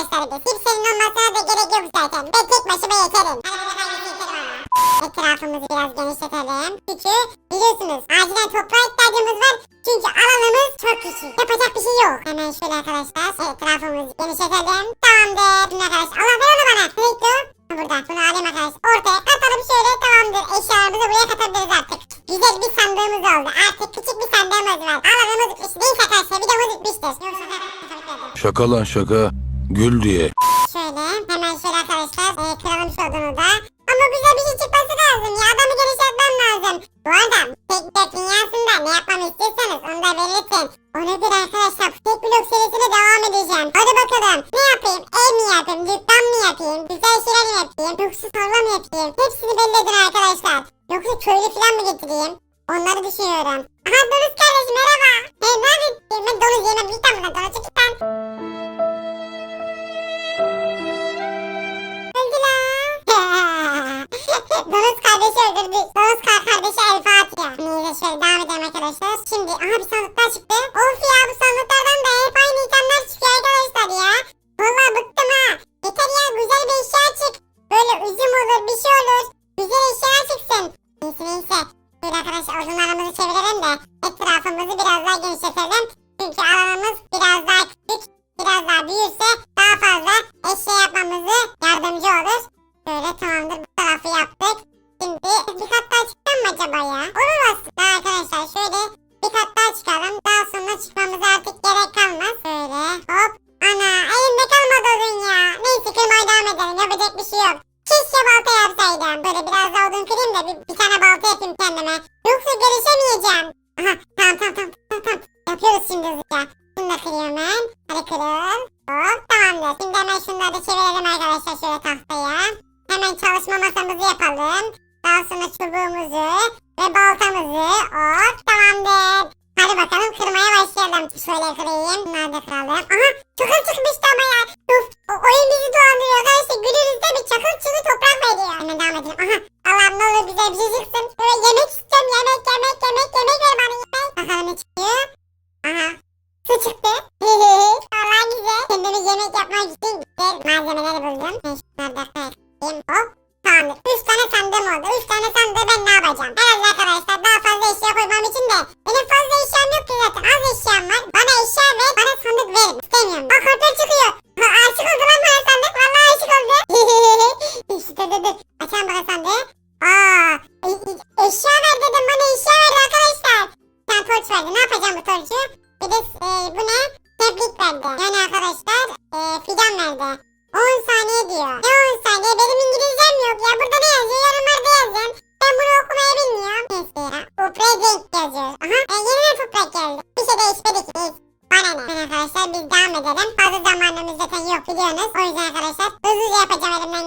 arkadaşlar biz. Kimsenin olmasına da gerek yok zaten. Ben tek başıma yeterim. Etrafımızı biraz genişletelim. Çünkü biliyorsunuz acilen toprağa ihtiyacımız var. Çünkü alanımız çok küçük. Yapacak bir şey yok. Hemen şöyle arkadaşlar etrafımızı genişletelim. Tamamdır. Şimdi arkadaşlar Allah ver onu bana. Nereye gitti o? Ha, Burada. Bunu alayım arkadaşlar. Ortaya katalım şöyle. Tamamdır. Eşyalarımızı buraya katabiliriz artık. Güzel bir sandığımız oldu. Artık küçük bir sandığımız var. Alanımız bitmiş. Neyse arkadaşlar videomuz bitmiştir. Yoksa da tabii ki de. Şaka lan şaka. Gül diye. Şöyle hemen şöyle arkadaşlar e, kıralım şu odunu da. Ama güzel bir şey çıkması lazım ya adamı genişletmem lazım. Bu arada tek blok dünyasında ne yapmamı istiyorsanız onu da belirtin. Ona göre arkadaşlar tek blok serisine devam edeceğim. Hadi bakalım ne yapayım ev mi yapayım dükkan mı yapayım güzel şeyler mi yapayım yoksa tarla mı yapayım hepsini belli edin arkadaşlar. Yoksa köylü falan mı getireyim onları düşünüyorum. Aha Donuz kardeşim merhaba. Hey ne yapayım ben donuz yemem git lan buradan donuz git Donuz kardeşi öldürdü. Kar kardeşi el Fatiha. Neyse şöyle devam edelim arkadaşlar. Şimdi aha bir sandıklar çıktı. Of ya bu sandıklardan da hep aynı itemler çıkıyor arkadaşlar ya. Vallahi bıktım ha. Yeter ya güzel bir eşya çık. Böyle üzüm olur bir şey olur. Güzel eşya çıksın. Neyse neyse. Böyle arkadaşlar odunlarımızı çevirelim de etrafımızı biraz daha genişletelim. Görüşemeyeceğim. Aha tamam tamam tamam tamam. tamam. Yapıyoruz şimdi hızlıca. Şunu kırıyorum ben. Hadi kırıl. Hop tamamdır. Şimdi hemen şunları da çevirelim arkadaşlar şöyle tahtaya. Hemen çalışma masamızı yapalım. Daha sonra çubuğumuzu ve baltamızı. Hop tamamdır. Hadi bakalım kırmaya başlayalım. Şöyle kırayım. Bunları da kıralım. Aha çakıl çıkmıştı ama ya. Uf, o oyun bizi dolandırıyor arkadaşlar. Günümüzde bir çakıl çıkı toprak veriyor. Hemen devam edelim. Aha Allah'ım ne olur güzel bir şey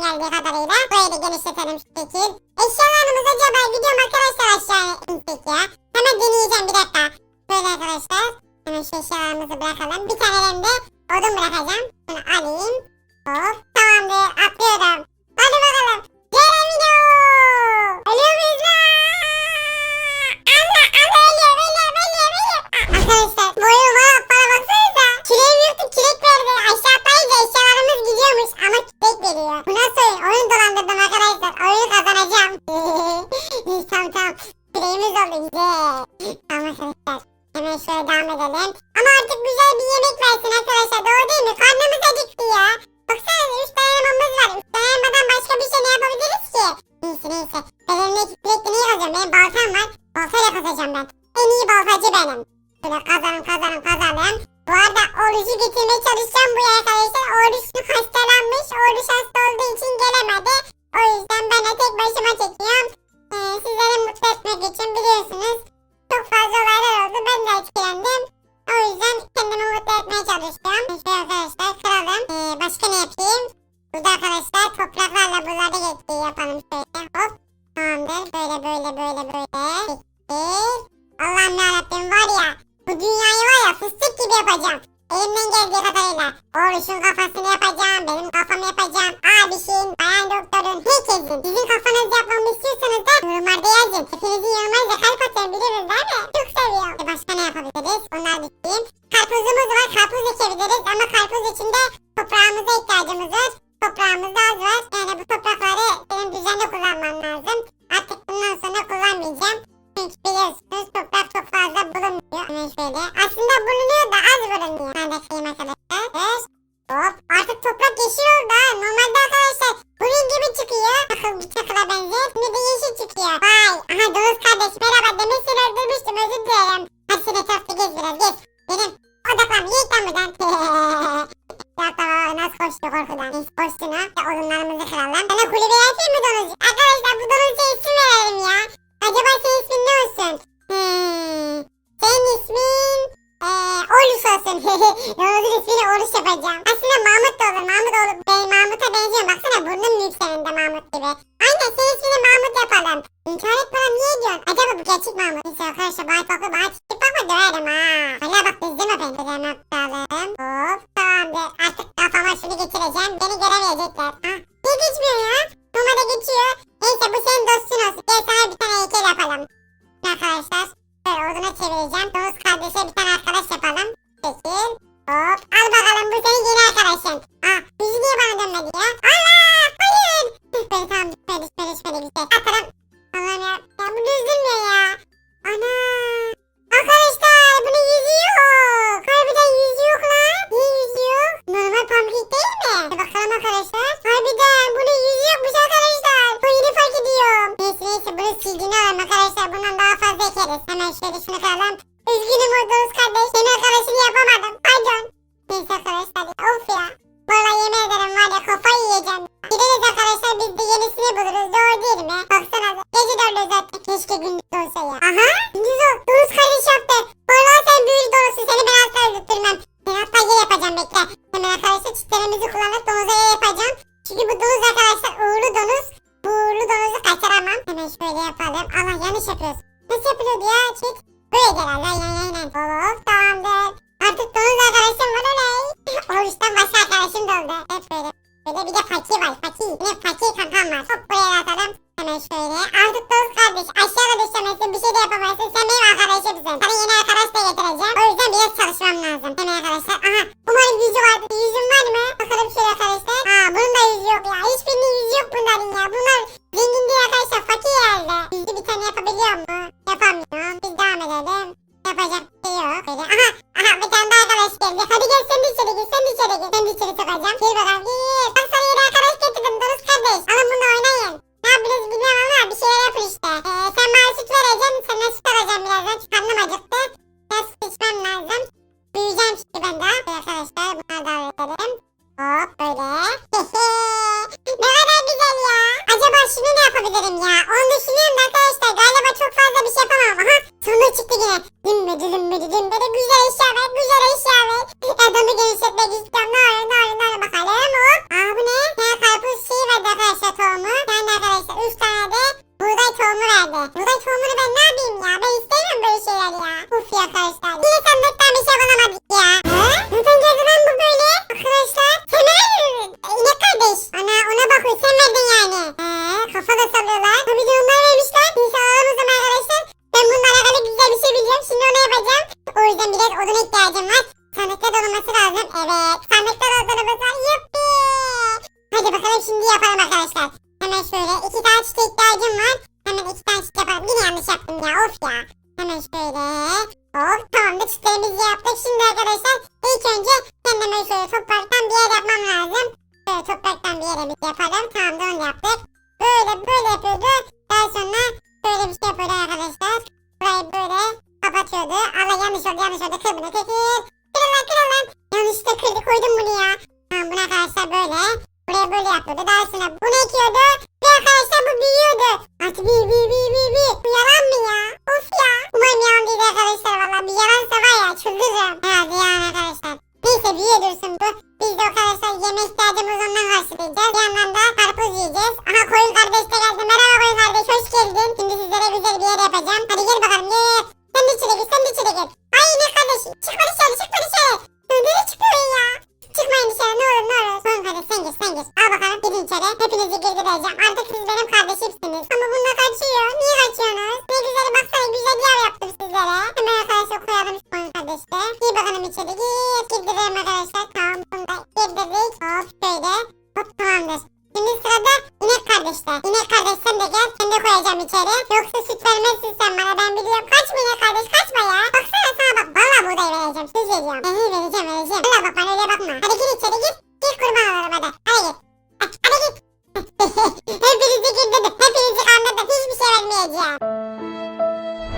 geldiği kadarıyla. Burayı da genişletelim şu şekil. Eşyalarımız acaba gidiyorum arkadaşlar aşağıya insek ya. Hemen deneyeceğim bir dakika. Böyle arkadaşlar. Hemen şu eşyalarımızı bırakalım. Bir tane elimde odun bırakacağım. Bunu alayım. Hop tamamdır atlıyorum. Hadi bakalım. gideceğim bu yere arkadaşlar. Oruçlu hastalanmış. Oruç hasta olduğu için gelemedi. O yüzden ben de tek başıma çekiyorum. Ee, sizleri mutlu etmek için biliyorsunuz. Çok fazla olaylar oldu. Ben de etkilendim. O yüzden kendimi mutlu etmeye çalışıyorum. Şöyle arkadaşlar kıralım. Ee, başka ne yapayım? Burada arkadaşlar topraklarla buraları geçtiği yapalım şöyle. Hop. Tamamdır. Böyle böyle böyle böyle. Çektik. Allah'ım yarabbim var ya. Bu dünyayı var ya fıstık gibi yapacağım. Elimden geldiği kadarıyla. Oruç'un kafasını yapacağım. Benim kafamı yapacağım. Abişin, bayan doktorun, herkesin. Sizin kafanız yapmamı istiyorsanız da yorumlarda yazın. Hepinizin yorumlarınızda kalp atıyorum biliyoruz değil mi? Çok seviyorum. E başka ne yapabiliriz? Onlar düşüneyim. Karpuzumuz var. Karpuz ekebiliriz ama karpuz içinde toprağımıza ihtiyacımız var. Toprağımız az var. Yani bu toprakları benim düzenli kullanmam lazım. Artık bundan sonra kullanmayacağım. Çünkü biliyorsunuz toprak çok fazla bulunmuyor. Yani şöyle. Aslında bulunuyor az vurun diye. Kardeşliğim arkadaşlar. Hop artık toprak yeşil oldu ha. Ramazan ismiyle oruç yapacağım. Aslında Mahmut da olur. Mahmut olur. Ben Mahmut'a benziyorum. Bak bakalım. Üzgünüm Odunuz kardeş. Senin arkadaşını yapamadım. Pardon. Neyse arkadaşlar. Of ya. Valla yemin ederim var ya kafayı yiyeceğim. Gideriz arkadaşlar biz de yenisini buluruz. Doğru değil mi? Baksana. Gece dördü zaten. Keşke gündüz olsa ya. Aha. Gündüz ol. Odunuz kardeş yaptı. Valla sen büyülü dolusu. Seni ben asla öldürtürmem. Ben hatta ye yapacağım bekle. Hemen arkadaşlar çitlerimizi kullanıp donuza ye yapacağım. Çünkü bu donuz arkadaşlar uğurlu donuz. Bu uğurlu donuzu kaçıramam. Hemen şöyle yapalım. Allah yanlış yapıyorsun. Hop böyle. biz yaptık. Şimdi arkadaşlar ilk önce kendime şöyle topraktan bir yer yapmam lazım. Şöyle topraktan bir yerimiz yapalım. Tamam da onu yaptık. Böyle böyle yapıyordu. Daha sonra böyle bir şey yapıyordu arkadaşlar. Burayı böyle kapatıyordu. Allah yanlış oldu yanlış oldu. Kır bunu tekir. Kırıl lan kırıl lan. Yanlışlıkla kırdık koydum bunu ya. Tamam bunu arkadaşlar böyle. Buraya böyle yapıyordu. Daha sonra bunu ekiyordu. Ve arkadaşlar bu büyüyordu. Artık büyü büyü büyü büyü büyü. Bu yalan mı ya? Of ya. Umarım yalan değil öldüreceğim herhalde yani arkadaşlar. Neyse bir dursun vereceğim.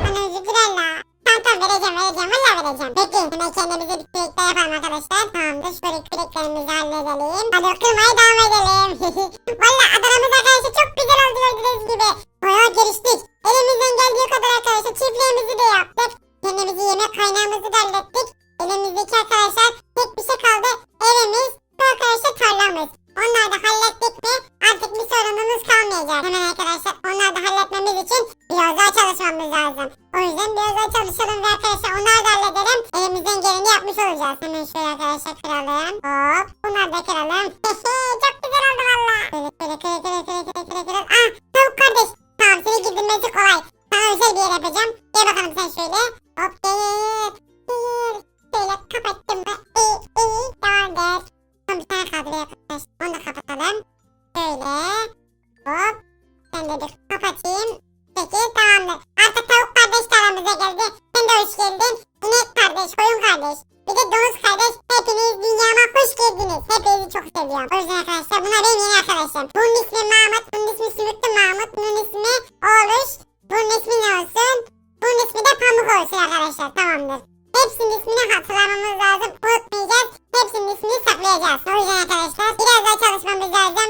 Bana üzüldür la. Tamam tamam vereceğim vereceğim valla vereceğim. Peki hemen kendimize bir kürekle yapalım arkadaşlar. Tamamdır şöyle küreklerimizi halledelim. Hadi kırmaya devam edelim. valla Adana'mıza karşı çok güzel oldu gördüğünüz gibi. Bayağı geliştik. Elimizden geldiği kadar arkadaşlar çiftliğimizi de yaptık. Kendimizi yemek kaynağımızı da hallettik. Elimizdeki arkadaşlar tek bir şey kaldı. Evimiz ve arkadaşlar tarlamız. Onları da hallettik mi artık bir sorunumuz kalmayacak. Hemen arkadaşlar halletmemiz için biraz daha çalışmamız lazım. O yüzden biraz daha çalışalım ve arkadaşlar onları da halledelim. Elimizden geleni yapmış olacağız. Hemen şöyle arkadaşlar kıralım. Hop bunları da kıralım. Çok güzel oldu valla. Kırıl kırıl kırıl kırıl kırıl kırıl kırıl kırıl. Ah tavuk kardeş. Tamam seni girdirmesi kolay. Sana özel bir yer yapacağım. Gel bakalım sen şöyle. Hop gel. Gel. Şöyle kapattım ve iyi iyi tamamdır. Son bir tane kaldı arkadaşlar onu da kapatalım. Şöyle. Hop. arkadaşlar. Biraz daha çalışmamız lazım.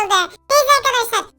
kırıldı. Neyse arkadaşlar